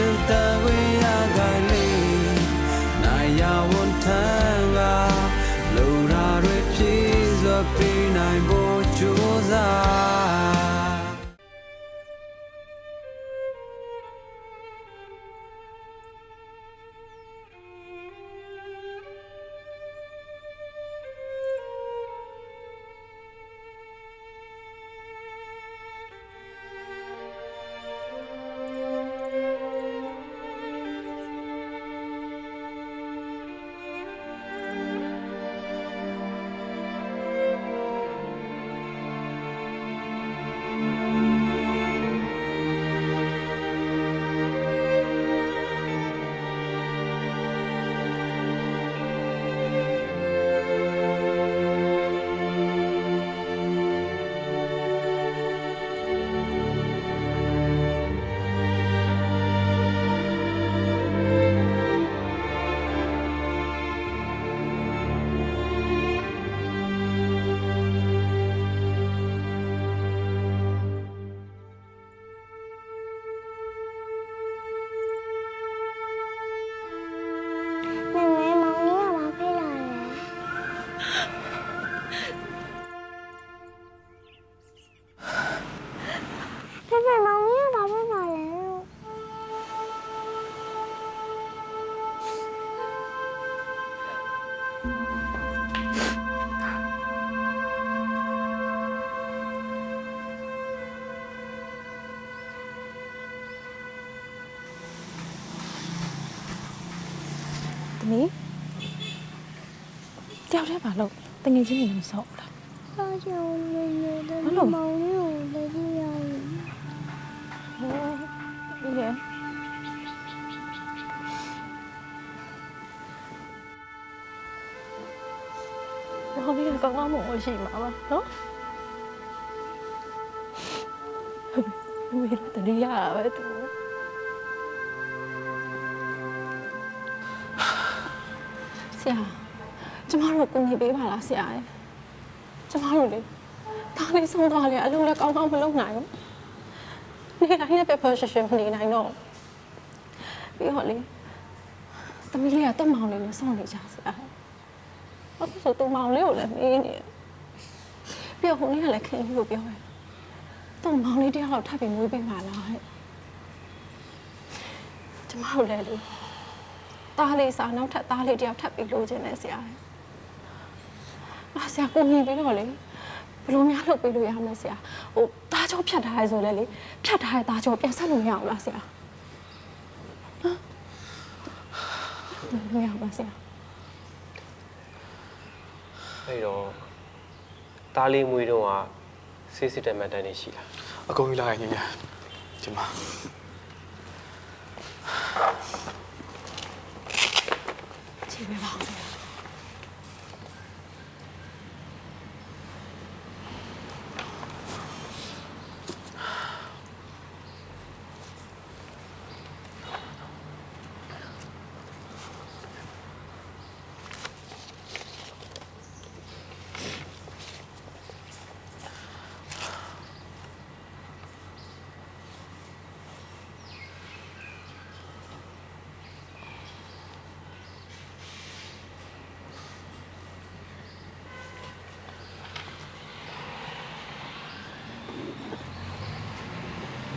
ရှ မီးတယောက်တည်းပါလို့တငယ်ချင်းတွေမစော့ဘူးလားဆောချင်ဦးမေမေတဘာလို့မောင်လေးကိုလည်းကြည့်ရရင်ဟောဒီလေဘာလို့ကောင်းကောင်းမွန်မွန်ရှိမှာပါနော်ဘယ်လိုတတိယပဲသူ ဆရာကျမတို့ကိုနေပေးပါလားဆရာရဲ့ကျမတို့လေဒါလေးဆုံးသွားလေအလုံးလည်းကောင်းကောင်းမလုပ်နိုင်ဘူးနေတိုင်းနဲ့ပဲဖော်ရှရှင်မနေနိုင်တော့ပြီးတော့လေသမီးလေးကတုံမောင်လေးနဲ့စောင့်နေကြစရာအခုဆိုတုံမောင်လေးကိုလည်းမေးနေတယ်ပြီးတော့ဟိုနေ့ကလည်းခင်လို့ပြောတယ်တုံမောင်လေးတယောက်တော့ထပ်ပြီးမွေးပေးပါလားဟဲ့ကျမတို့လည်းလေ တားလေးစာနောက်ထပ်တားလေးတယောက်ထပ်ပြီးလိုချင်တယ်ဆရာအာဆရာကိုမြင်ပြီးတော့လေဘယ်လိုများလုပ်ပေးလို့ရမလဲဆရာဟိုသားကြောဖြတ်ထားရဲဆိုလဲလေဖြတ်ထားတဲ့သားကြောပြန်ဆက်လို့မရဘူးလားဆရာဟမ်မရဘူးလားဆရာအဲ့တော့တားလေးမွေးတော့ကဆေးစစ်တဲ့မှတ်တမ်းတွေရှိလားအကုန်ယူလာရင်ညညာဒီမှာ ကြည့်ပေး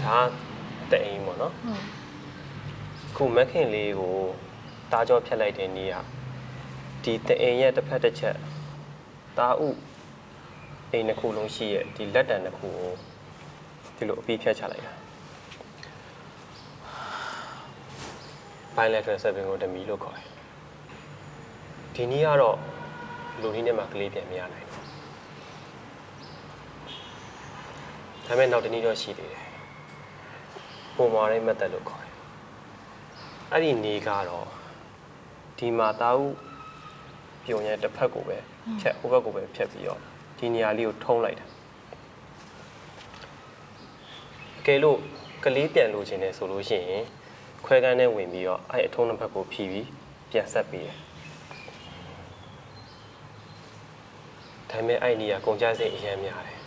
ဒါကတအိမ်ပေါ့နော်ဟုတ်ခုမက်ခင်လေးကိုတားကြောဖြတ်လိုက်တဲ့နေ့ကဒီတအိမ်ရဲ့တစ်ဖက်တစ်ချက်တာဥအိမ်တစ်ခုလုံးရှိရဲ့ဒီလက်တံတစ်ခုကိုဒီလိုအပြီးဖြတ်ချလိုက်တာ bilateral seven ကိုတမီလို့ခေါ်တယ်ဒီနေ့ကတော့လူနည်းနဲ့မှကလေးပြန်မရနိုင်ဘူးဒါပေမဲ့နောက်တစ်နေ့တော့ရှိသေးတယ် ပုံမာရိမက်သက်လို့ခေါ်တယ်အဲ့ဒီနေ့ကတော့ဒီမှာတာဥပြုံရဲ့တစ်ဖက်ကိုပဲဖြတ်ဟိုဘက်ကိုပဲဖြတ်ပြီးတော့ဒီနေရာလေးကိုထုံးလိုက်တာအကယ်လို့ကလေးပြန်လို့ခြင်းနဲ့ဆိုလို့ရှိရင်ခွဲကန်းနဲ့ဝင်ပြီးတော့အဲ့အထုံးတစ်ဖက်ကိုဖြီးပြီးပြန်ဆက်ပေးတယ်ဒါပေမဲ့အဲ့ဒီနေရာကုန်ကြစိတ်အများများတယ်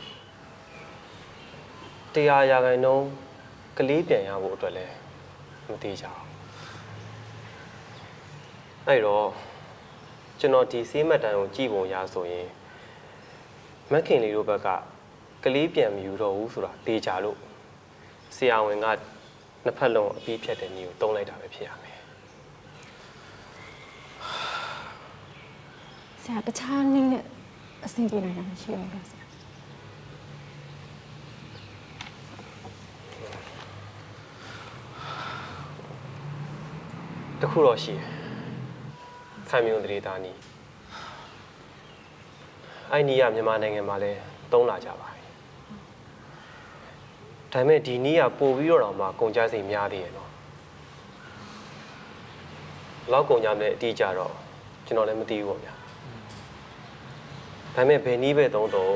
တရားရာခိုင်နှုန်း ကလေးပြန်ရဖို့အတွက်လဲမသေးကြဘူးအဲ့တော့ကျွန်တော်ဒီစေးမှတ်တမ်းကိုကြည့်ပုံရဆိုရင်မက်ခင်လေးတို့ဘက်ကကလေးပြန်မယူတော့ဘူးဆိုတာတေချာလို့ဆရာဝန်ကနှစ်ဖက်လုံးအပြီးဖြတ်တဲ့နည်းကိုတုံးလိုက်တာပဲဖြစ်ရမယ်ဆရာတခြားနည်းနဲ့အဆင်ပြေနိုင်တာမရှိဘူးလားဆရာ တခုတော့ရှိတယ်ခံမြုံတရေတာနီးအဲ့နီးကမြန်မာနိုင်ငံမှာလဲသုံးလာကြပါတယ်ဒါပေမဲ့ဒီနီးကပို့ပြီးတော့တော့မှကုန်ကြစိတ်များသေးရဲ့နော်ဘယ်လောက်ကုန်ကြမလဲအတိအကျတော့ကျွန်တော်လည်းမသိဘူးပေါ့ဗျာဒါပေမဲ့ဘယ်နီးပဲသုံးတော့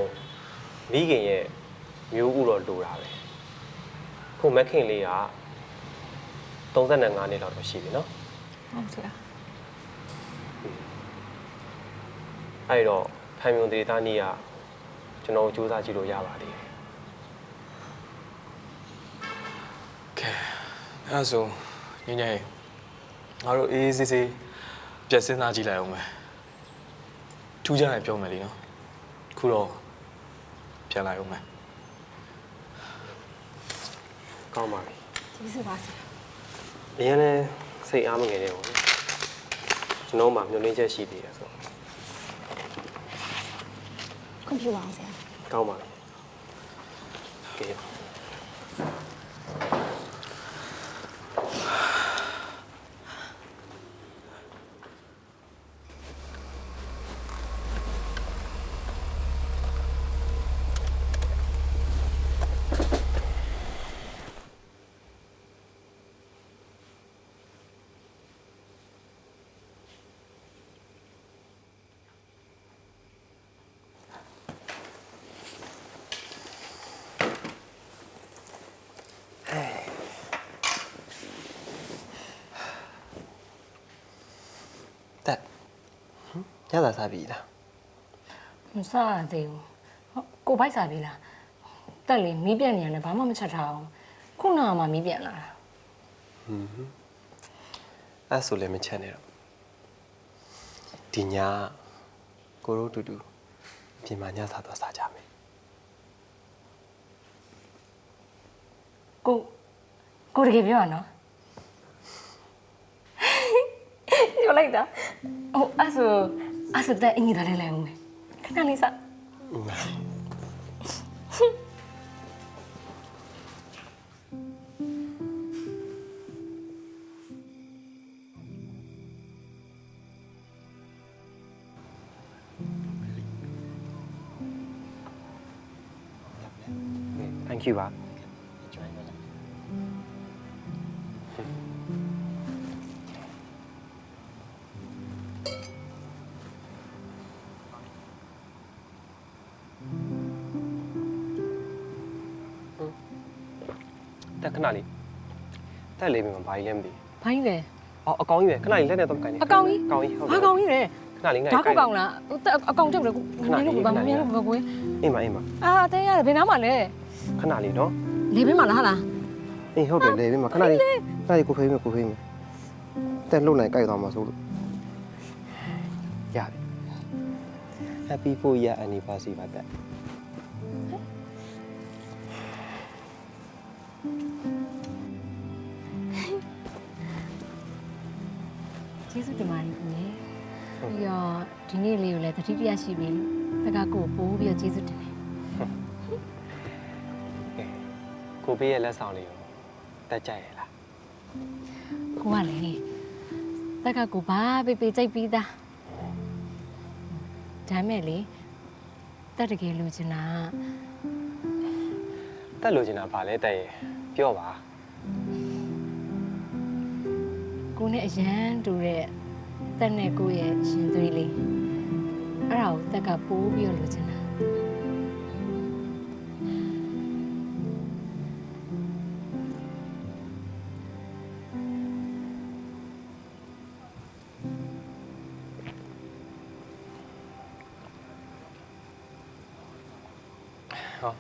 မိခင်ရဲ့မျိုးဥတော့လိုတာပဲခုမက်ခင်လေးက35နှစ်လောက်တော့ရှိပြီနော် ဟုတ်ဆရာအဲ့တော့ဖန်မြုံဒေတာနီးကကျွန်တော်စူးစမ်းကြည့်လို့ရပါသေးတယ်ကဲအဲ့ဒါဆိုညင်ညင်ငါတို့အေးအေးဆေးဆေးပြက်စင်းသားကြည့်လိုက်အောင်မယ်ထူးခြားရင်ပြောမယ်လीနော်ခုတော့ပြန်လိုက်အောင်မယ်ကောင်းပါပြီကျေးဇူးပါဆရာအရင်လဲ စိတ်အားမငယ်တဲ့ပေါ့ကျွန်တော်မှမျှော်လင့်ချက်ရှိသေးတယ်ဆိုတော့ခွင့်ပြုပါအောင်ဆရာကောင်းပါပြီကဲတက် ရတာစားပြီလားမစားရသေးဘူးဟုတ်ကိုဘိုက်စားပြီလားတက်လေမီးပြက်နေရတယ်ဘာမှမချက်ထားအောင်ခုနကမှမီးပြက်လာတာအဲ့ဆိုလည်းမချက်နဲ့တော့ဒီညကိုရိုးတူတူအပြင်မှာညစားတော့စားကြမယ်ကိုကိုတကယ်ပြောရနော်ပြောလိုက်တာဟိုအဲ့ဆို အဲ့ဆိုတက်အင်ကြီးသားလေးလိုက်အောင်မယ်ခဏလေးစား Thank you ပါ တက်လေးပြီမှာဘာကြီးလဲမသိဘိုင်းလေအော်အကောင်ကြီးပဲခဏလေးလက်နဲ့တော့ကိုင်နေအကောင်ကြီးကောင်ကြီးဟုတ်ဘာကောင်ကြီးလဲခဏလေးငါဓာတ်ကောက်ကောင်လားဟိုတက်အကောင်ကြောက်တယ်ကိုမင်းတို့ကဘာမင်းတို့ကကိုယ်အေးမအေးမအာတဲရတယ်ဘယ်နားမှာလဲခဏလေးနော်လေဘင်းမှာလားဟာလားအေးဟုတ်တယ်လေပြီမှာခဏလေးခဏလေးကိုဖေးမယ်ကိုဖေးမယ်တက်လုံနိုင်ကြိုက်သွားမှာဆိုလို့ရပြီ Happy 4 year anniversary ပါတက် ကျေးဇူးတင်ပါတယ်ကိုကြီးပြီးတော့ဒီနေ့လေးကိုလည်းတတိတရရှိပြီတက်ကကိုပိုးပြီးတော့ကျေးဇူးတင်တယ်ကိုပေးရဲ့လက်ဆောင်လေးကိုတက်ကြိုက်ရလားကိုကလေတက်ကကိုဘာပေးပေးကြိုက်ပြီးသားဒါမဲ့လေတက်တကယ်လိုချင်တာတက်လို့ချင်တာဗာလဲတက်ရဲ့ပြောပါ ကိုနဲ့အရန်တူတဲ့တက်နဲ့ကိုရဲ့ရှင်သွေးလေးအဲ့ဒါကိုတက်ကပိုးပြီးတော့လိုချင်တာဟော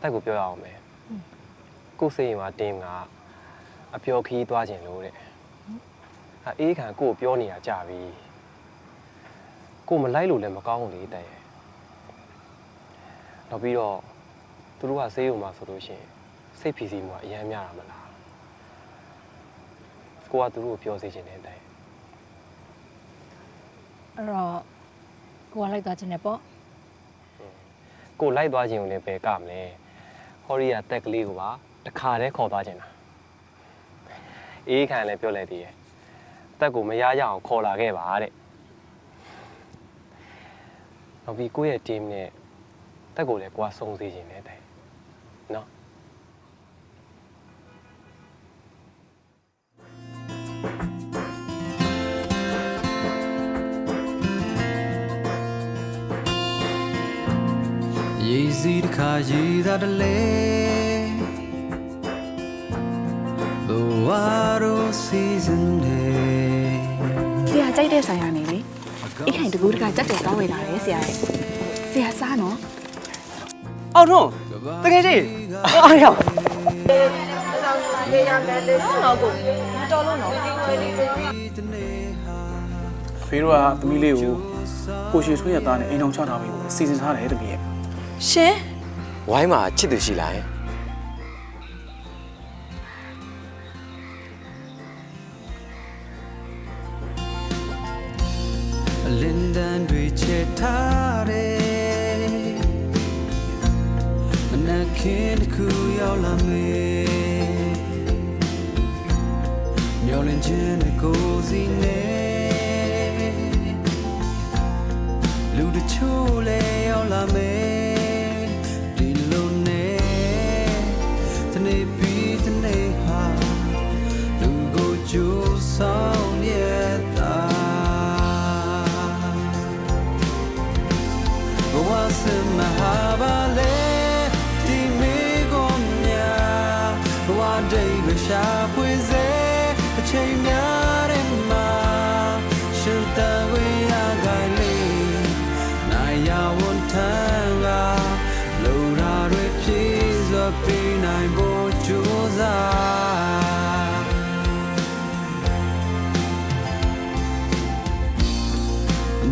တက်ကိုပြောရအောင်မယ်ကိုစိတ်ရင်မှာတင်းကအပျော်ခီးသွားခြင်းလို့တဲ့ အဲအေးခံကိုကိုပြောနေတာကြပြီကိုမလိုက်လို့လည်းမကောင်းဘူးလေတဲ့နောက်ပြီးတော့သူတို့ကဆေးရုံမှာဆိုလို့ရှိရင်စိတ်ဖြီးစီမှုကအရမ်းများတာမလားကိုကသူတို့ကိုပြောစေချင်တယ်တဲ့အဲ့တော့ကိုကလိုက်သွားခြင်းနဲ့ပေါ့ကိုလိုက်သွားခြင်းကိုလည်းပဲကမလဲဟော်ရီယာတက်ကလေးကိုပါတခါတည်းခေါ်သွားခြင်းတာအေးခံလည်းပြောလိုက်သေးရဲ့ တက်ကိုမရရအောင်ခေါ်လာခဲ့ပါတဲ့နောက်ပြီးကိုယ့်ရဲ့ team နဲ့တက်ကိုလည်းကိုကစုံစေခြင်းနဲ့တဲ့နော်ရေစီးတစ်ခါရေသာတလဲဘဝရောစီဇန်နေဆရာ ကြိုက်တဲ့ဆိုင်ရနေလေအိတ်ခိုင်တကူတကကြက်တယ်ကောင်းဝေလာတယ်ဆရာရဲ့ဆရာစားနော်အောက်ထုံးတကယ်ကြီးအားရအောင်ဖေးတို့ကသမီးလေးကိုကိုရှိထွေးရသားနဲ့အိမ်အောင်ချထားပြီးစီစဉ်ထားတယ်တမီးရဲ့ရှင်ဝိုင်းမှာချစ်သူရှိလား တန်းတွေချက်ထားတယ်မနက်ခင်းတစ်ခုရောက်လာမေမျောလင်းခြင်းနဲ့ကိုယ်စီနဲ့လူတချို့လည်းရောက်လာမေ ချိန်များတဲ့မှာရှင်တန်ဝေးရကိုင်လေးနိုင်ရဝန်ထမ်းကလိုရာတွေပြည့်စွာပြနိုင်ဖို့ကြိုးစား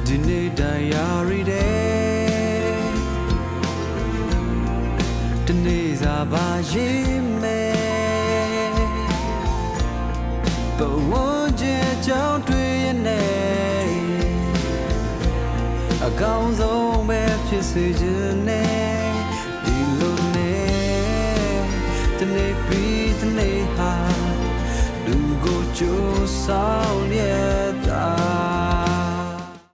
ဒီနေ့တရားရီတဲ့တနေ့စားပါရင်မဲ့ ဘဝကျကြောင်းတွေ့ရနေအကောင်းဆုံးပဲဖြစ်စေခြင်းနဲ့ဒီလိုနဲ့တနေ့ပြီးတနေ့ဟာလူကိုကြိုးဆောင်ရ